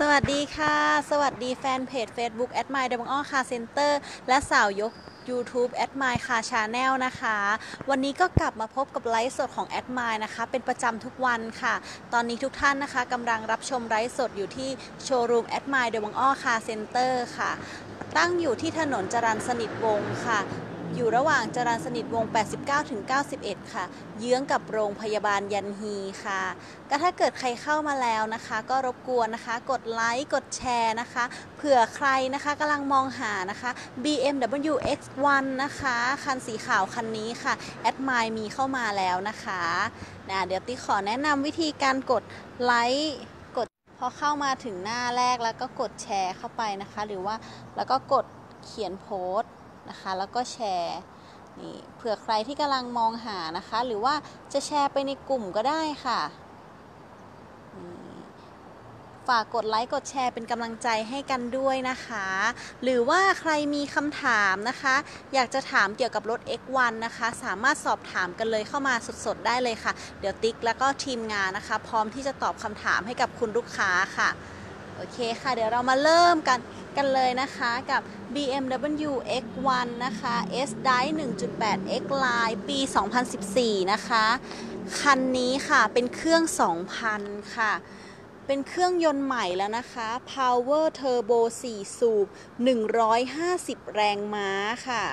สวัสดีค่ะ สวัสดีแฟนเพจ Facebook a d m i r e d e m o n Car Center และสาวยก YouTube a d m i r e Car Channel นะคะ วันนี้ก็กลับมาพบกับไลฟ์สดของ a d m i r e นะคะ เป็นประจำทุกวันค่ะ ตอนนี้ทุกท่านนะคะกำลังรับชมไลฟ์สดอยู่ที่โชว์รูม a d m i r e d e m o n Car Center ค่ะ ตั้งอยู่ที่ถนนจรันสนิทวงศ์ค่ะ อยู่ระหว่างจรันสนิทวง 89 ถึง 91 ค่ะ เยื้องกับโรงพยาบาลยันฮีค่ะ ก็ถ้าเกิดใครเข้ามาแล้วนะคะ ก็รบกวนนะคะ กดไลค์ กดแชร์นะคะ เผื่อใครนะคะกำลังมองหานะคะ BMW X1 นะคะ คันสีขาวคันนี้ค่ะ แอดมายมีเข้ามาแล้วนะคะนะเดี๋ยวติ๊ขอแนะนำวิธีการกดไลค์กดพอเข้ามาถึงหน้าแรกแล้วก็กดแชร์เข้าไปนะคะ หรือว่าแล้วก็กดเขียนโพสต์ นะคะ แล้วก็แชร์นี่เผื่อใครที่กำลังมองหานะคะ หรือว่าจะแชร์ไปในกลุ่มก็ได้ค่ะนี่ฝากกดไลค์กดแชร์เป็นกำลังใจให้กันด้วยนะคะ หรือว่าใครมีคำถามนะคะ อยากจะถามเกี่ยวกับรถ X1 นะคะ สามารถสอบถามกันเลยเข้ามาสดๆได้เลยค่ะ เดี๋ยวติ๊กแล้วก็ทีมงานนะคะ พร้อมที่จะตอบคำถามให้กับคุณลูกค้าค่ะ โอเคค่ะ เดี๋ยวเรามาเริ่มกัน กันเลยนะคะกับ BMW X1 นะคะ S Drive 1.8 X Line ปี 2014 นะคะ คันนี้ค่ะเป็นเครื่อง 2,000 ค่ะ เป็นเครื่องยนต์ใหม่แล้วนะคะ Power Turbo 4 สูบ 150 แรงม้าค่ะ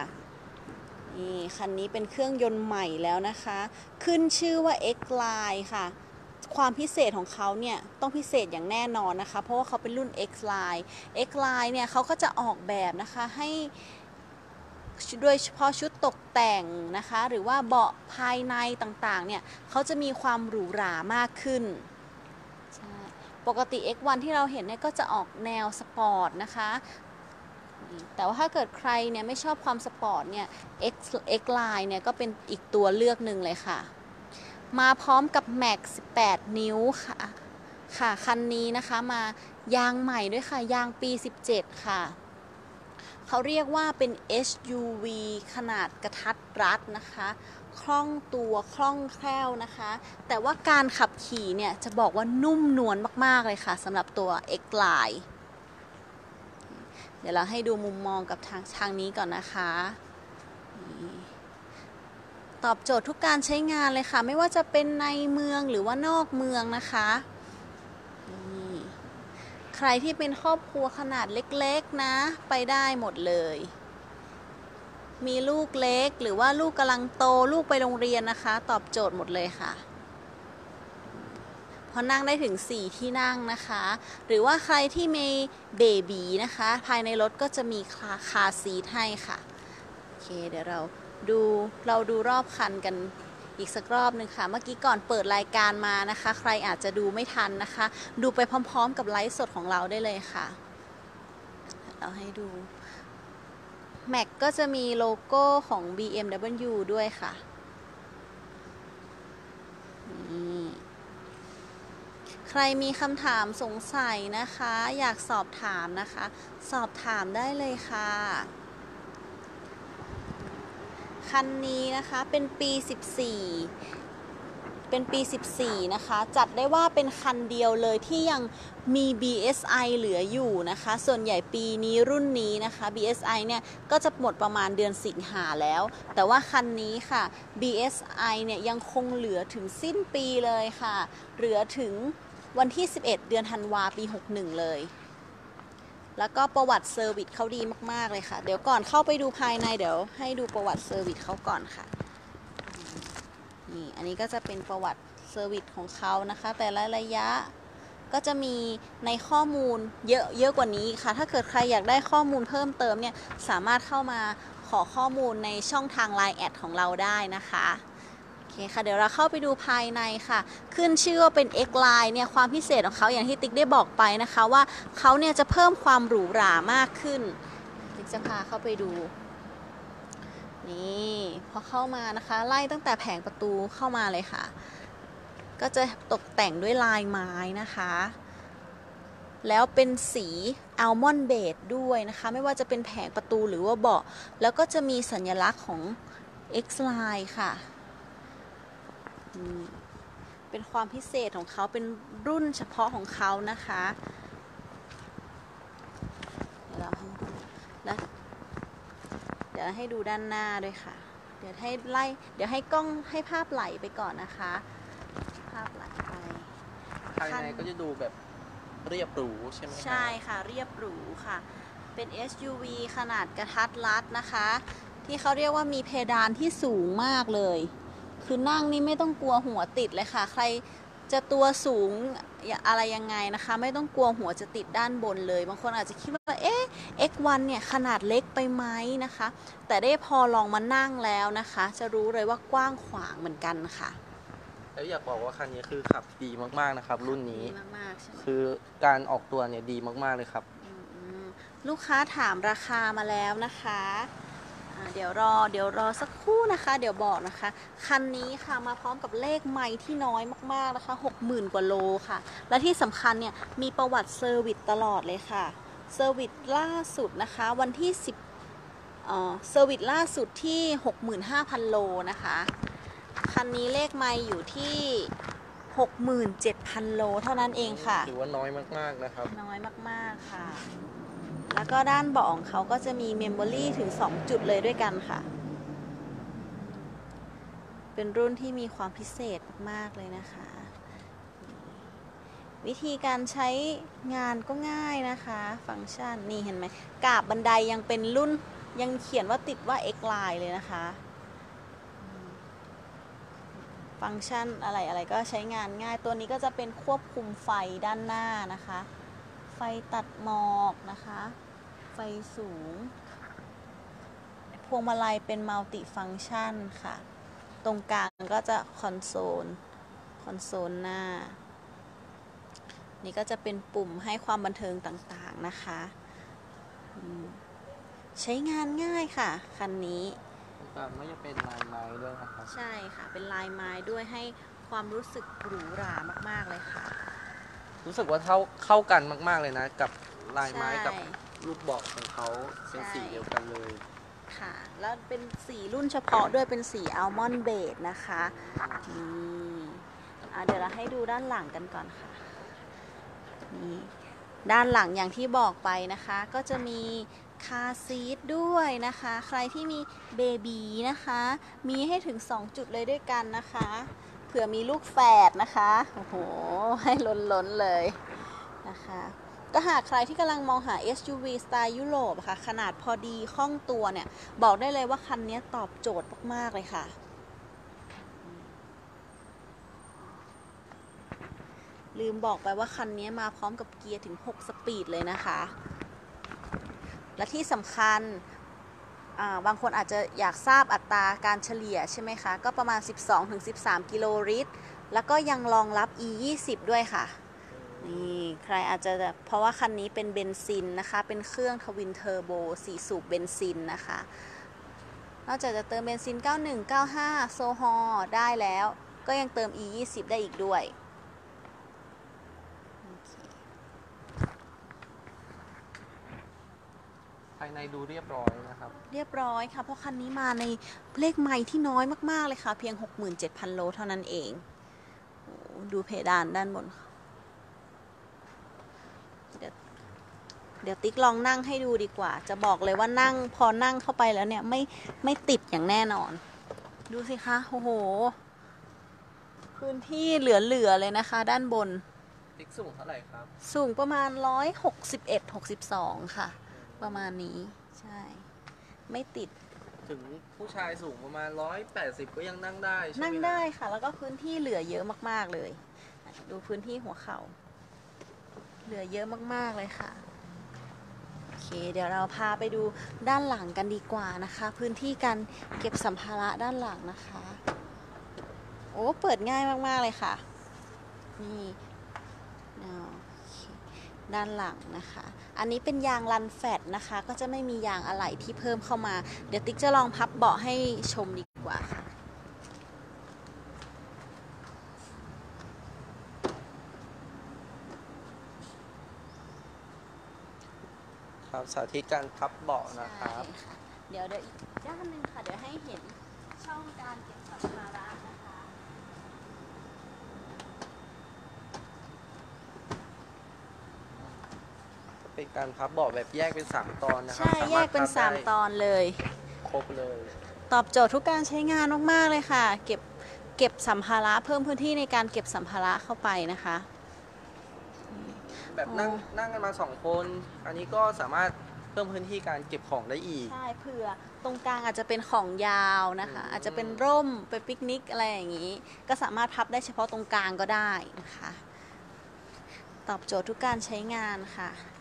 นี่คันนี้เป็นเครื่องยนต์ใหม่แล้วนะคะ ขึ้นชื่อว่า X Line ค่ะ ความพิเศษของเขาเนี่ยต้องพิเศษอย่างแน่นอนนะคะ เพราะว่าเขาเป็นรุ่น X Line X Line เนี่ยเขาก็จะออกแบบนะคะให้โดยเฉพาะชุดตกแต่งนะคะ หรือว่าเบาะภายในต่างๆ เนี่ยเขาจะมีความหรูหรามากขึ้น ปกติ X1 ที่เราเห็นเนี่ยก็จะออกแนวสปอร์ตนะคะ แต่ว่าถ้าเกิดใครเนี่ยไม่ชอบความสปอร์ตเนี่ย X X Line เนี่ยก็เป็นอีกตัวเลือกหนึ่งเลยค่ะ มาพร้อมกับ Max 18 นิ้วค่ะค่ะคันนี้นะคะมายางใหม่ด้วยค่ะ ยางปี 17 ค่ะ เขาเรียกว่าเป็น SUV ขนาดกระทัดรัดนะคะ คล่องตัวคล่องแคล่วนะคะ แต่ว่าการขับขี่เนี่ยจะบอกว่านุ่มนวลมาก ๆ เลยค่ะสำหรับตัว X Line เดี๋ยวเราให้ดูมุมมองกับทางทางนี้ก่อนนะคะ ตอบโจทย์ทุกการใช้งานเลยค่ะ ไม่ว่าจะเป็นในเมืองหรือว่านอกเมืองนะคะใครที่เป็นครอบครัวขนาดเล็กๆนะ ไปได้หมดเลย มีลูกเล็กหรือว่าลูกกำลังโตลูกไปโรงเรียนนะคะ ตอบโจทย์หมดเลยค่ะพอนั่งได้ถึง 4 ที่นั่งนะคะ หรือว่าใครที่มีเบบีนะคะ ภายในรถก็จะมีคาคาซีทให้ค่ะ โอเค เดี๋ยวเรา ดูเราดูรอบคันกันอีกสักรอบหนึ่งค่ะ เมื่อกี้ก่อนเปิดรายการมานะคะ ใครอาจจะดูไม่ทันนะคะ ดูไปพร้อมๆกับไลฟ์สดของเราได้เลยค่ะ เราให้ดูแม็กก็จะมีโลโก้ของ BMW ด้วยค่ะนี่ใครมีคำถามสงสัยนะคะ อยากสอบถามนะคะ สอบถามได้เลยค่ะ คันนี้นะคะเป็นปี 14 เป็นปี 14 นะคะ จัดได้ว่าเป็นคันเดียวเลยที่ยังมี BSI เหลืออยู่นะคะ ส่วนใหญ่ปีนี้รุ่นนี้นะคะ BSI เนี่ยก็จะหมดประมาณเดือนสิงหาแล้ว แต่ว่าคันนี้ค่ะ BSI เนี่ยยังคงเหลือถึงสิ้นปีเลยค่ะ เหลือถึงวันที่ 11 เดือนธันวาปี 61 เลย แล้วก็ประวัติเซอร์วิสเขาดีมาก ๆ เลยค่ะ เดี๋ยวก่อนเข้าไปดูภายในเดี๋ยว ให้ดูประวัติเซอร์วิสเขาก่อนค่ะ นี่ อันนี้ก็จะเป็นประวัติเซอร์วิสของเขานะคะ แต่ละระยะก็จะมีในข้อมูลเยอะเยอะกว่านี้ค่ะ ถ้าเกิดใครอยากได้ข้อมูลเพิ่มเติมเนี่ย สามารถเข้ามาขอข้อมูลในช่องทาง Line แอดของเราได้นะคะ อเคค่ะเดี๋ยวเราเข้าไปดูภายในค่ะ ขึ้นชื่อว่าเป็น X Line เนี่ยความพิเศษของเขาอย่างที่ติ๊กได้บอกไปนะคะว่าเขาเนี่ยจะเพิ่มความหรูหรามากขึ้น ติ๊กจะพาเข้าไปดู นี่พอเข้ามานะคะ ไล่ตั้งแต่แผงประตูเข้ามาเลยค่ะ ก็จะตกแต่งด้วยลายไม้นะคะ แล้วเป็นสีอัลมอนด์เบดด้วยนะคะ ไม่ว่าจะเป็นแผงประตูหรือว่าเบาะ แล้วก็จะมีสัญลักษณ์ของ X Line ค่ะ เป็นความพิเศษของเขาเป็นรุ่นเฉพาะของเขานะคะเดูแล้วเดี๋ยวให้ดูด้านหน้าด้วยค่ะ เดี๋ยวให้ไล่ เดี๋ยวให้กล้องให้ภาพไหลไปก่อนนะคะ ภาพไหลไปภายในก็จะดูแบบเรียบหรูใช่ไหมใช่ค่ะ เรียบหรูค่ะ เป็น SUV ขนาดกระทัดรัดนะคะ ที่เขาเรียกว่ามีเพดานที่สูงมากเลย คือนั่งนี่ไม่ต้องกลัวหัวติดเลยค่ะ ใครจะตัวสูงอะไรยังไงนะคะ ไม่ต้องกลัวหัวจะติดด้านบนเลย บางคนอาจจะคิดว่าเอ๊ะ X1 เนี่ยขนาดเล็กไปไหมนะคะ แต่ได้พอลองมานั่งแล้วนะคะ จะรู้เลยว่ากว้างขวางเหมือนกันค่ะแล้วอยากบอกว่าคันนี้คือขับดีมากๆนะครับ รุ่นนี้ดีมากๆใช่ไหมคือการออกตัวเนี่ยดีมากๆเลยครับอืมลูกค้าถามราคามาแล้วนะคะอ่า เดี๋ยวรอเดี๋ยวรอสักครู่นะคะ เดี๋ยวบอกนะคะ คันนี้ค่ะมาพร้อมกับเลขไม้ที่น้อยมากๆนะคะ 60,000 กว่าโลค่ะ และที่สำคัญเนี่ยมีประวัติเซอร์วิสตลอดเลยค่ะเซอร์วิสล่าสุดนะคะวันที่ 10เอ่อเซอร์วิสล่าสุดที่ 65,000 โลนะคะ คันนี้เลขไม้อยู่ที่ 67,000 โลเท่านั้นเองค่ะ ถือว่าน้อยมากๆนะครับ น้อยมากๆค่ะ แล้วก็ด้านเบาะของเขาก็จะมีเมมโมรี่ถึง 2 จุดเลยด้วยกันค่ะ เป็นรุ่นที่มีความพิเศษมาก ๆ เลยนะคะ วิธีการใช้งานก็ง่ายนะคะ ฟังก์ชันนี่เห็นไหมกาบบันไดยังเป็นรุ่นยังเขียนว่าติดว่า X line เลยนะคะ ฟังก์ชันอะไรอะไรก็ใช้งานง่ายตัวนี้ก็จะเป็นควบคุมไฟด้านหน้านะคะ ฟตัดหมอกนะคะ ไฟสูง พวงมาลัยเป็นมัลติฟังก์ชันค่ะ ตรงกลางก็จะคอนโซล คอนโซลหน้า นี่ก็จะเป็นปุ่มให้ความบันเทิงต่างๆนะคะ ใช้งานง่ายค่ะ คันนี้ต่างไม่จะเป็นลายไม้ด้วยนะครับ ใช่ค่ะ เป็นลายไม้ด้วยให้ความรู้สึกหรูหรามากๆเลยค่ะ รู้สึกว่าเท่าเข้ากันมาก ๆ เลยนะ กับลายไม้ใช่กับลูกเบาะของเขาเป็นใช่สีเดียวกันเลย ค่ะ แล้วเป็นสีรุ่นเฉพาะด้วยเป็นสีอัลมอนด์เบดนะคะนี่อะเดี๋ยวเราให้ดูด้านหลังกันก่อนค่ะนี่ด้านหลังอย่างที่บอกไปนะคะ ก็จะมีคาร์ซีทด้วยนะคะ ใครที่มีเบบีนะคะ มีให้ถึง 2 จุดเลยด้วยกันนะคะ เผื่อมีลูกแฝดนะคะ โอ้โห ให้ล้นๆเลยนะคะ ก็หากใครที่กำลังมองหา SUV สไตล์ยุโรปค่ะ ขนาดพอดีคล่องตัวเนี่ย บอกได้เลยว่าคันนี้ตอบโจทย์มาก ๆ เลยค่ะ ลืมบอกไปว่าคันนี้มาพร้อมกับเกียร์ถึง 6 สปีดเลยนะคะ และที่สำคัญ บางคนอาจจะอยากทราบอัตราการเฉลี่ยใช่ไหมคะ ก็ประมาณ 12-13 กิโลลิตร แล้วก็ยังรองรับ E 20ด้วยค่ะ นี่ใครอาจจะเพราะว่าคันนี้เป็นเบนซินนะคะ เป็นเครื่องทวินเทอร์โบ4สูบเบนซินนะคะ นอกจากจะเติมเบนซิน 91 95 โซฮอได้แล้ว ก็ยังเติม E 20ได้อีกด้วยโอเค ภายในดูเรียบร้อยนะครับ เรียบร้อยค่ะ เพราะคันนี้มาในเลขไม้ที่น้อยมาก ๆ เลยค่ะ เพียง 67,000 โลเท่านั้นเองโอ้ดูเพดานด้านบนค่ะเดี๋ยวเดี๋ยวติ๊กลองนั่งให้ดูดีกว่า จะบอกเลยว่านั่งพอนั่งเข้าไปแล้วเนี่ยไม่ไม่ติดอย่างแน่นอน ดูสิคะโอ้โห พื้นที่เหลือ ๆ เลยนะคะ ด้านบน ติ๊กสูงเท่าไหร่ครับ สูงประมาณ 161 62 ค่ะ ประมาณนี้ใช่ ไม่ติดถึงผู้ชายสูงประมาณ 180 ก็ยังนั่งได้ใช่ไหมนั่งครับได้ค่ะ แล้วก็พื้นที่เหลือเยอะมาก ๆเลย ดูพื้นที่หัวเขา่าเหลือเยอะมากๆเลยค่ะโอเค เดี๋ยวเราพาไปดูด้านหลังกันดีกว่านะคะ พื้นที่การเก็บสัมภาระด้านหลังนะคะ โอ้เปิดง่ายมากๆเลยค่ะ นี่เอาโอเค ด้านหลังนะคะ อันนี้เป็นยางรันแฟตนะคะ ก็จะไม่มียางอะไหล่ที่เพิ่มเข้ามา เดี๋ยวติ๊กจะลองพับเบาะให้ชมดีกว่าค่ะครับสาธิตการพับเบาะนะครับใช่ค่ะเดี๋ยวเดี๋ยวอีกด้านหนึ่งค่ะ เดี๋ยวให้เห็นช่องการเก็บสัมภาระนะคะ เป็นการพับเบาะแบบแยกเป็น 3 ตอนนะครัใช่สาแยมารถกเป็นพับได้3ตอนเลย ครบเลย ตอบโจทย์ทุกการใช้งานมากๆเลยค่ะ เก็บเก็บสัมภาระเพิ่มพื้นที่ในการเก็บสัมภาระเข้าไปนะคะ แบบนั่งอ๋อนั่งกันมาสองคน อันนี้ก็สามารถเพิ่มพื้นที่การเก็บของได้อีก ใช่เผื่อตรงกลางอาจจะเป็นของยาวนะคะอืมอาจจะเป็นร่มไปปิกนิกอะไรอย่างนี้ ก็สามารถพับได้เฉพาะตรงกลางก็ได้นะคะ ตอบโจทย์ทุกการใช้งานค่ะดึกๆ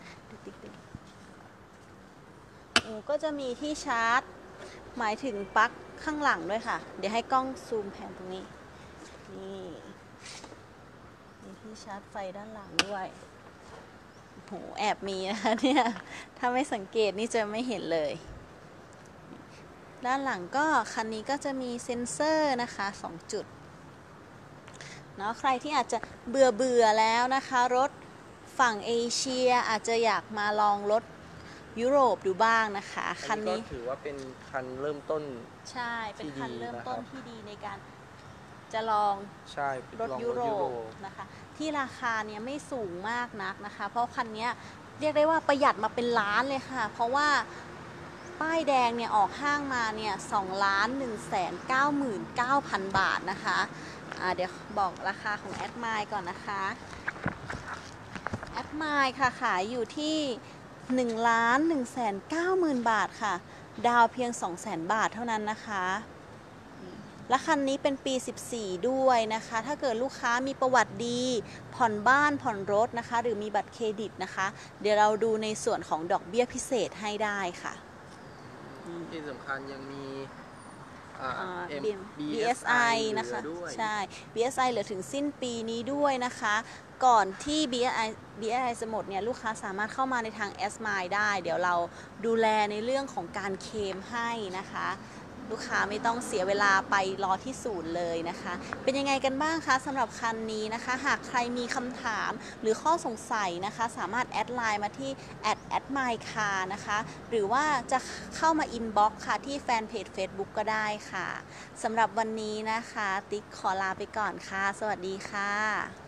ก็จะมีที่ชาร์จ หมายถึงปลั๊กข้างหลังด้วยค่ะ เดี๋ยวให้กล้องซูมแผนตรงนี้ นี่มีที่ชาร์จไฟด้านหลังด้วยโอ้โหแอบมีนะคะเนี่ย ถ้าไม่สังเกตนี่จะไม่เห็นเลย ด้านหลังก็คันนี้ก็จะมีเซ็นเซอร์นะคะ 2 จุดเนาะใครที่อาจจะเบื่อเบื่อแล้วนะคะ รถฝั่งเอเชียอาจจะอยากมาลองรถ ยุโรปดูบ้างนะคะ คันนี้ก็ถือว่าเป็นคันเริ่มต้น ใช่ เป็นที่คันดีเริ่มนะครับต้นที่ดีในการจะลองใช่รถลองยุโรปนะคะ ที่ราคาเนี่ยไม่สูงมากนักนะคะ เพราะคันเนี้ยเรียกได้ว่าประหยัดมาเป็นล้านเลยค่ะ เพราะว่าป้ายแดงเนี่ยออกห้างมาเนี่ยสองล้านหนึ่งแสนเก้าหมื่นเก้าพันบาทนะคะอ่าเดี๋ยวบอกราคาของแอดไมล์ก่อนนะคะ แอดไมล์ค่ะขายอยู่ที่ 1ล้าน1แสน9หมื่นบาทค่ะ ดาวเพียง 2 0 0แสนบาทเท่านั้นนะคะ และคันนี้เป็นปี 14 ด้วยนะคะ ถ้าเกิดลูกค้ามีประวัติดี ผ่อนบ้านผ่อนรถนะคะ หรือมีบัตรเครดิตนะคะ เดี๋ยวเราดูในส่วนของดอกเบี้ยพิเศษให้ได้ค่ะ ที่สำคัญยังมี M BSI นะคะเหลือด้วยใช่ BSI เหลือถึงสิ้นปีนี้ด้วยนะคะ ก่อนที่ BSI BSI จะหมดเนี่ยลูกค้าสามารถเข้ามาในทาง S m i l e ได้ เดี๋ยวเราดูแลในเรื่องของการเคลมให้นะคะ ลูกค้าไม่ต้องเสียเวลาไปรอที่ศูนย์เลยนะคะ เป็นยังไงกันบ้างคะสำหรับคันนี้นะคะ หากใครมีคำถามหรือข้อสงสัยนะคะ สามารถแอดไลน์มาที่ at at my car นะคะ หรือว่าจะเข้ามา inbox ค่ะที่แฟนเพจ Facebook ก็ได้ค่ะสำหรับวันนี้นะคะ ติ๊กขอลาไปก่อนค่ะ สวัสดีค่ะ